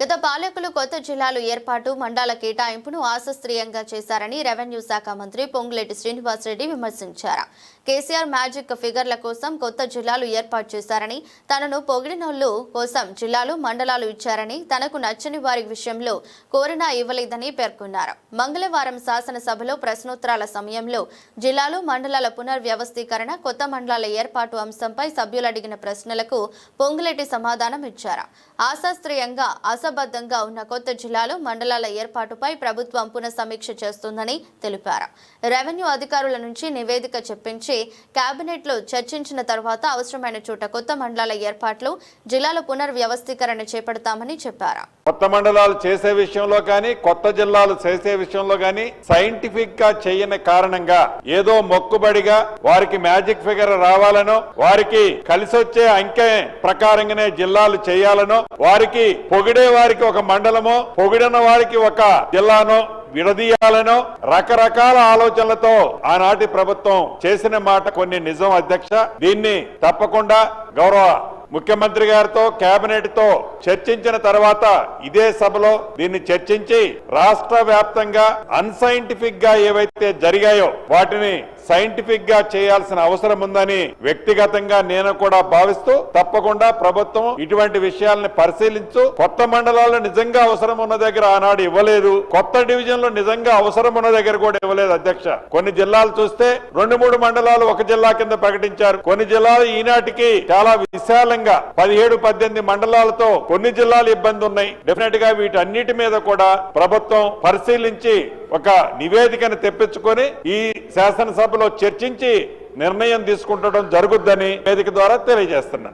గత పాలకులు కొత్త జిల్లాలు ఏర్పాటు మండల కేటాయింపును ఆశాస్త్రీయంగా చేశారని రెవెన్యూ శాఖ మంత్రి పొంగులేటి శ్రీనివాసరెడ్డి విమర్శించారు. కేసీఆర్ మ్యాజిక్ ఫిగర్ల కోసం కొత్త జిల్లాలు ఏర్పాటు చేశారని తనను పొగిడినోళ్ళు కోసం జిల్లాలు మండలాలు ఇచ్చారని తనకు నచ్చని వారి విషయంలో కోరినా ఇవ్వలేదని పేర్కొన్నారు. మంగళవారం శాసనసభలో ప్రశ్నోత్తరాల సమయంలో జిల్లాలు మండలాల పునర్వ్యవస్థీకరణ కొత్త మండలాల ఏర్పాటు అంశంపై సభ్యులు అడిగిన ప్రశ్నలకు పొంగులేటి సమాధానం ఇచ్చారు ఆశాస్త్రీయంగా అసంబద్ధంగా ఉన్న కొత్త జిల్లాలు మండలాల ఏర్పాటుపై ప్రభుత్వం పునఃసమీక్ష చేస్తుందని తెలిపారు. రెవెన్యూ అధికారుల నుంచి నివేదిక చెప్పించి కేబినెట్లో చర్చించిన తర్వాత అవసరమైన చోట కొత్త మండలాల ఏర్పాట్లు జిల్లాల పునర్వ్యవస్థీకరణ చేపడతామని చెప్పారు. కొత్త మండలాలు చేసే విషయంలో కానీ కొత్త జిల్లాలు చేసే విషయంలో కానీ సైంటిఫిక్గా చేయని కారణంగా ఏదో మొక్కుబడిగా వారికి మ్యాజిక్ ఫిగర్ రావాలనో వారికి కలిసొచ్చే అంకె ప్రకారంగానే జిల్లాలు చేయాలనో వారికి పొగిడే వారికి ఒక మండలమో పొగిడిన వారికి ఒక జిల్లానో విడదీయాలనో రకరకాల ఆలోచనలతో ఆనాటి ప్రభుత్వం చేసిన మాట కొన్ని నిజం అధ్యక్ష. దీన్ని తప్పకుండా గౌరవ ముఖ్యమంత్రి గారితో కేబినెట్తో చర్చించిన తర్వాత ఇదే సభలో దీన్ని చర్చించి రాష్ట్ర వ్యాప్తంగా అన్సైంటిఫిక్గా ఏవైతే జరిగాయో వాటిని సైంటిఫిక్గా చేయాల్సిన అవసరం ఉందని వ్యక్తిగతంగా నేను కూడా భావిస్తూ తప్పకుండా ప్రభుత్వం ఇటువంటి విషయాల్ని పరిశీలించు. కొత్త మండలాల్లో నిజంగా అవసరం ఉన్న దగ్గర ఆనాడు ఇవ్వలేదు. కొత్త డివిజన్లు నిజంగా అవసరం ఉన్న దగ్గర కూడా ఇవ్వలేదు అధ్యక్ష. కొన్ని జిల్లాలు చూస్తే రెండు మూడు మండలాలు ఒక జిల్లా కింద ప్రకటించారు. కొన్ని జిల్లాలు ఈనాటికి చాలా విశాలంగా పదిహేడు పద్దెనిమిది మండలాలతో కొన్ని జిల్లాలు ఇబ్బంది ఉన్నాయి. డెఫినెట్గా వీటన్నిటి మీద కూడా ప్రభుత్వం పరిశీలించి ఒక నివేదికను తెప్పించుకొని ఈ శాసనసభలో చర్చించి నిర్ణయం తీసుకుంటడం జరుగుద్దని వేదిక ద్వారా తెలియజేస్తున్నాను